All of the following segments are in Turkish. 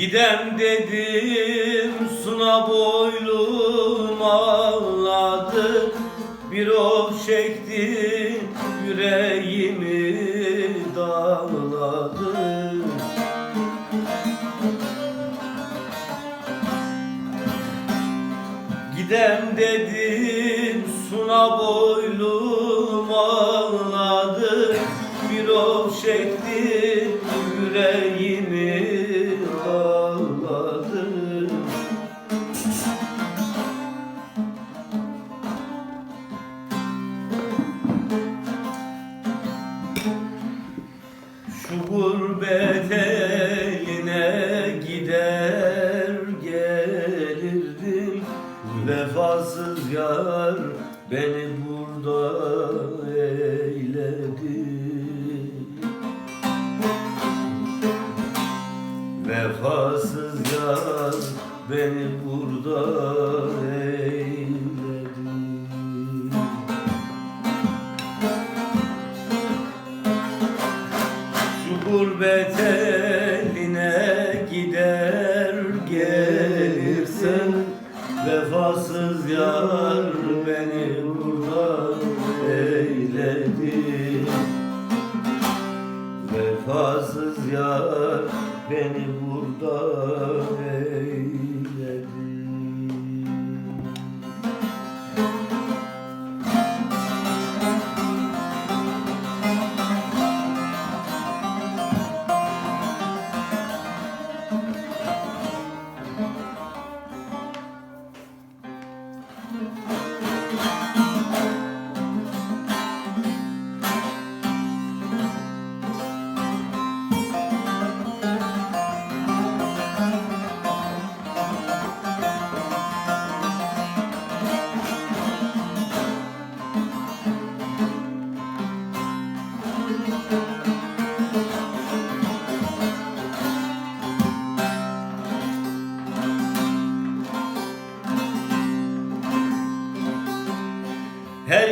Gidem dedim suna boylum ağladı Bir of çekti yüreğimi dağladı Gidem dedim suna boylum ağladı Bir of çekti yüreğimi gider gelirdim. Vefasız yar beni burada eyledi. Vefasız yar beni burada beni burada eyledi. Vefasız yar beni burada eyledi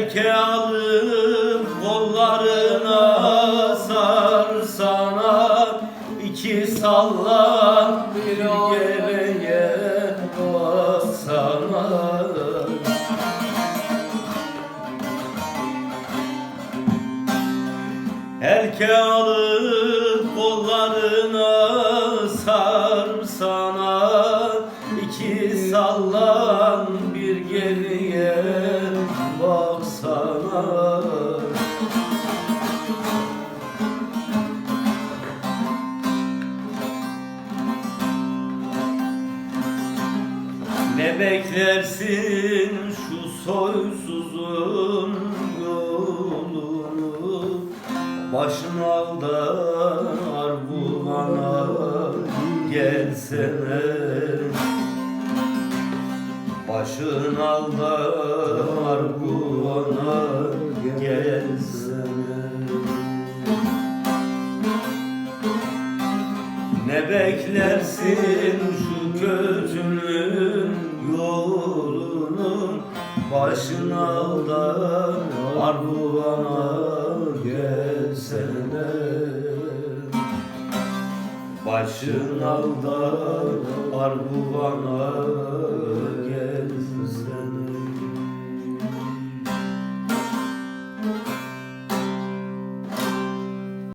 Herke alıp kollarına sar sana iki sallan bir geriye baksana. Herke alıp kollarına sar sana iki sallan bir geriye Ne beklersin şu soysuzun yolunu? Başın alda arbuvana gelsene. Başın alda beklersin şu kötünün yolunu. Başın alda arbuvana gelsene. Başın alda arbuvana